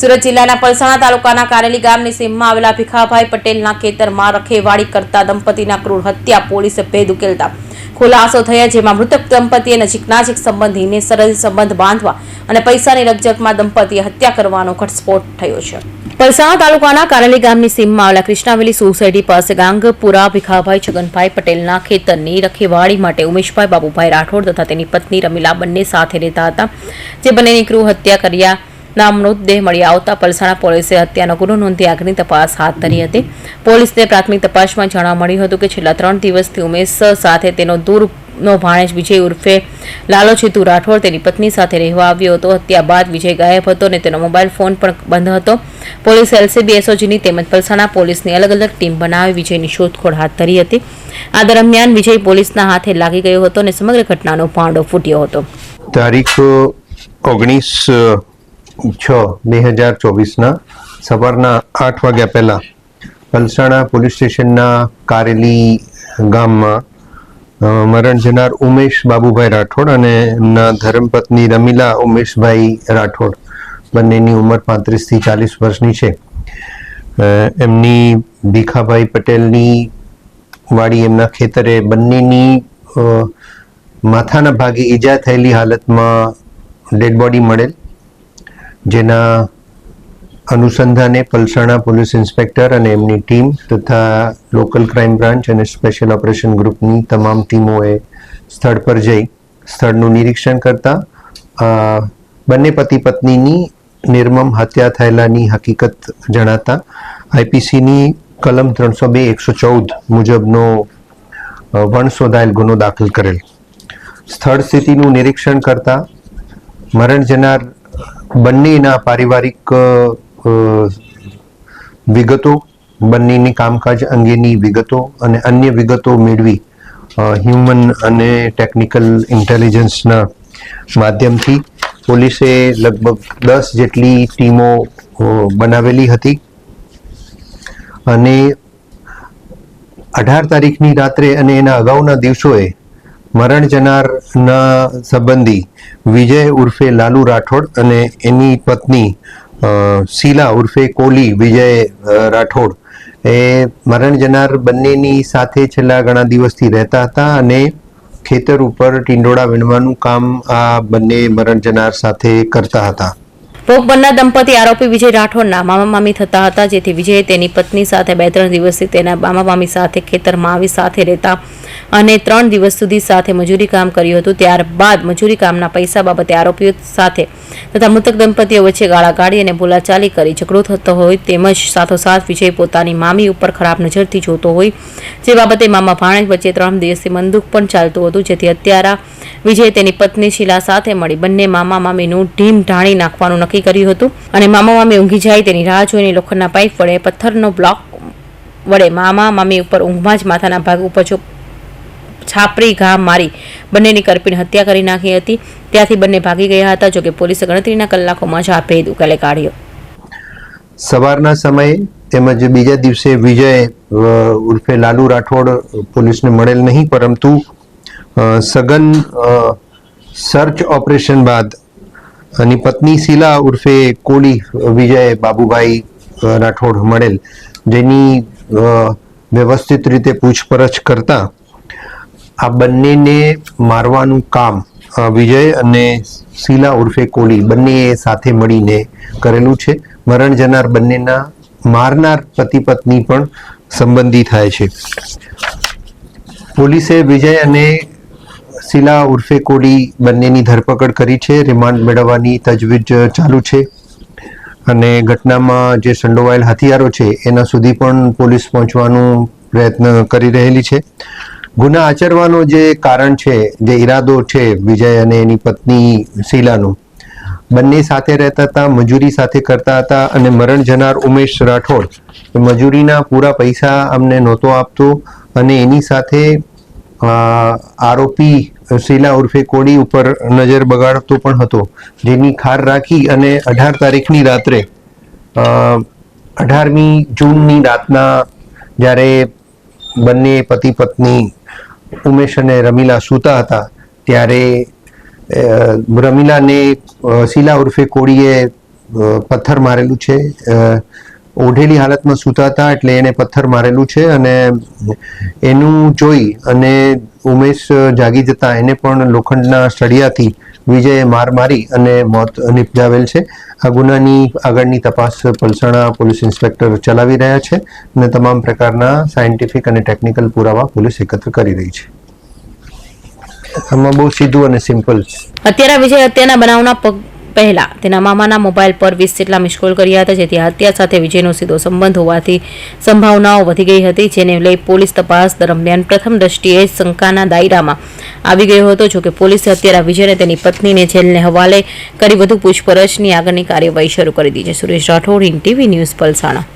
સુરત જિલ્લાના પલસાણા તાલુકાના કારેલી ગામની સીમમાં આવેલા ભીખાભાઈ પટેલના ખેતરમાં રખેવાળી કરતા દંપતીના ક્રૂર હત્યા, પોલીસે ભેદ ઉકેલતા ખુલાસો થયા, જેમાં મૃતક દંપતીએ નજીકના જ એક સંબંધીને સરળ સંબંધ બાંધવા અને પૈસાની રકજકમાં દંપતીએ હત્યા કરવાનો ઘટસ્ફોટ થયો છે. પલસાણા તાલુકાના કારેલી ગામની સીમમાં આવેલા કૃષ્ણાવેલી સોસાયટી પાસે ગાંગપુરા ભીખાભાઈ છગનભાઈ પટેલના ખેતરની રખેવાળી માટે ઉમેશભાઈ બાબુભાઈ રાઠોડ તથા તેની પત્ની રમીલા બંને સાથે રહેતા હતા, જે બંનેની ક્રૂ હત્યા કર્યા ના મૃતદેહ મળી આવતા પલસાણા પોલીસે હત્યાનો ગુનો નોંધી આગની તપાસ હાથ ધરી હતી. પોલીસને પ્રાથમિક તપાસમાં જાણવા મળ્યું હતું કે છેલ્લા ત્રણ દિવસથી ઉમેશ સાથે તેનો દૂરનો ભાણેજ વિજય ઉર્ફે લાલો રાઠોડ તેની પત્ની સાથે રહેવા આવ્યો હતો. હત્યા બાદ વિજય ગાયબ હતો અને તેનો મોબાઈલ ફોન પણ બંધ હતો. પોલીસે એલસીબી એસઓજીની તેમજ પલસાણા પોલીસની અલગ અલગ ટીમ બનાવી વિજયની શોધખોળ હાથ ધરી હતી. આ દરમિયાન વિજય પોલીસના હાથે લાગી ગયો હતો અને સમગ્ર ઘટનાનો ભાંડો ફૂટ્યો હતો. તારીખ ઓગણીસ છ, બે હજાર ચોવીસના સવારના આઠ વાગ્યા પહેલાં પલસાણા પોલીસ સ્ટેશનના કારેલી ગામમાં મરણ જનાર ઉમેશ બાબુભાઈ રાઠોડ અને એમના ધર્મપત્ની રમીલા ઉમેશભાઈ રાઠોડ. બંનેની ઉંમર પાંત્રીસથી ચાલીસ વર્ષની છે. એમની ભીખાભાઈ પટેલની વાડી એમના ખેતરે બંનેની માથાના ભાગે ઈજા થયેલી હાલતમાં ડેડ બોડી મળેલ. જેના અનુસંધાને પલસાણા પોલીસ ઇન્સ્પેક્ટર અને એમની ટીમ તથા લોકલ ક્રાઇમ બ્રાન્ચ અને સ્પેશિયલ ઓપરેશન ગ્રુપની તમામ ટીમોએ સ્થળ પર જઈ સ્થળનું નિરીક્ષણ કરતા બંને પતિ પત્નીની નિર્મમ હત્યા થયેલાની હકીકત જણાતા, આઈપીસીની કલમ ત્રણસો બે એકસો ચૌદ મુજબનો વણ શોધાયેલ ગુનો દાખલ કરેલ. સ્થળ સ્થિતિનું નિરીક્ષણ કરતા, મરણ જનાર બંનેના પારિવારિક વિગતો, બંનેની કામકાજ અંગેની વિગતો અને અન્ય વિગતો મેળવી હ્યુમન અને ટેકનિકલ ઇન્ટેલિજન્સના માધ્યમથી પોલીસે લગભગ દસ જેટલી ટીમો બનાવેલી હતી. અને અઢાર તારીખની રાત્રે અને એના અગાઉના દિવસોએ મરણ જનારના સંબંધી વિજય ઉર્ફે લાલુ રાઠોડ અને એની પત્ની શીલા ઉર્ફે કોલી વિજય રાઠોડ એ મરણ જનાર બંનેની સાથે છેલ્લા ઘણા દિવસથી રહેતા હતા અને ખેતર ઉપર ટીંડોળા વીણવાનું કામ આ બંને મરણ જનાર સાથે કરતા હતા. ભોગ બનનાર દંપતી આરોપી વિજય રાઠોડના મામા મામી થતા હતા, જેથી વિજયે તેની પત્ની સાથે બે ત્રણ દિવસથી તેના મામા મામી સાથે ખેતરમાં આવી સાથે રહેતા અને ત્રણ દિવસ સુધી સાથે મજૂરી કામ કર્યું હતું. ત્યારબાદ મજૂરી કામના પૈસા બાબતે આરોપીઓ સાથે તથા મૃતક દંપતીઓ વચ્ચે ગાળાગાળી અને બોલાચાલી કરી ઝઘડો થતો હોય તેમજ સાથોસાથ વિજય પોતાની મામી ઉપર ખરાબ નજરથી જોતો હોય જે બાબતે મામા ભાણેજ વચ્ચે ત્રણ દિવસથી મંદુક પણ ચાલતું હતું. જેથી અત્યારે વિજય તેની પત્ની શીલા સાથે મળી બંને મામા મામીનું ઢીમ ઢાણી નાખવાનું નક્કી કર્યું હતું અને મામા મામી ઊંઘી જાય તેની રાહ જોઈને લોખંડના પાઇપ વડે પથ્થરનો બ્લોક વડે મામા મામી ઉપર ઊંઘમાં જ માથાના ભાગ ઉપર છાપરી ઘા મારી બંનેની કરપીણ હત્યા કરી નાખી હતી. ત્યાંથી બંને ભાગી ગયા હતા. જોકે પોલીસે ગણતરીના કલાકોમાં જ આ ભેદ ઉકેલે કાઢ્યો. સવારના સમયે તેમજ બીજા દિવસે વિજય ઉર્ફે લાલુ રાઠોડ પોલીસને મળેલ નહીં, પરંતુ સઘન સર્ચ ઓપરેશન બાદ એની પત્ની શીલા ઉર્ફે કોલી વિજય બાબુભાઈ રાઠોડ મળેલ, જેની વ્યવસ્થિત રીતે પૂછપરછ કરતા આ બંનેને મારવાનું કામ વિજય અને શીલા ઉર્ફે કોલી બંનેએ સાથે મળીને કરેલું છે. મરણ જનાર બંનેના મારનાર પતિ પત્ની પણ સંબંધી થાય છે. પોલીસે વિજય અને શીલા ઉર્ફે કોલી બંનેની ધરપકડ કરી છે. રિમાન્ડ મેળવવાની તજવીજ ચાલુ છે અને ઘટનામાં જે સંડોવાયેલ હથિયારો છે, એના સુધી પણ પોલીસ પહોંચવાનું પ્રયત્ન કરી રહેલી છે. ગુના આચરવાનો જે કારણ છે, જે ઈરાદો છે વિજય અને એની પત્ની શીલાનું, બંને સાથે રહેતા હતા, મજૂરી સાથે કરતા હતા અને મરણ જનાર ઉમેશ રાઠોડ મજૂરીના પૂરા પૈસા અમને નહોતો આપતો અને એની સાથે આરોપી શીલા ઉર્ફે કોડી ઉપર નજર બગાડતો પણ હતો, જેની ખાર રાખી અને અઢાર તારીખની રાત્રે અઢારમી જૂનની રાતના જ્યારે બંને પતિ પત્ની ઉમેશ અને રમીલા સૂતા હતા ત્યારે રમીલાને શીલા ઉર્ફે કોળીએ પથ્થર મારેલું છે. ઓઢેલી હાલતમાં સૂતા હતા એટલે એને પથ્થર મારેલું છે અને એનું જોઈ અને ઉમેશ જાગી જતા એને પણ લોખંડના સળિયાથી વિજયે માર મારી અને મોત નિપજાવેલ છે. આ ગુનાની આગળની તપાસ પલસાણા પોલીસ ઇન્સ્પેક્ટર ચલાવી રહ્યા છે અને તમામ પ્રકારના સાયન્ટિફિક અને ટેકનિકલ પુરાવા પોલીસ એકત્ર કરી રહી છે. આમાં બહુ સીધું અને સિમ્પલ છે. અત્યારે વિજય હત્યાના બનાવના પહેલા તેના મામાના મોબાઈલ પર વીસ જેટલા મિસકોલ કર્યા હતા, જેથી હત્યા સાથે વિજયનો સીધો સંબંધ હોવાથી સંભાવનાઓ વધી ગઈ હતી, જેને લઈ પોલીસ તપાસ દરમિયાન પ્રથમ દ્રષ્ટિએ શંકાના દાયરામાં આવી ગયો હતો. જોકે પોલીસે હત્યારા વિજયને તેની પત્નીને જેલને હવાલે કરી વધુ પૂછપરછની આગળની કાર્યવાહી શરૂ કરી દીધી છે. Suresh Rathod in TV news, Palsana.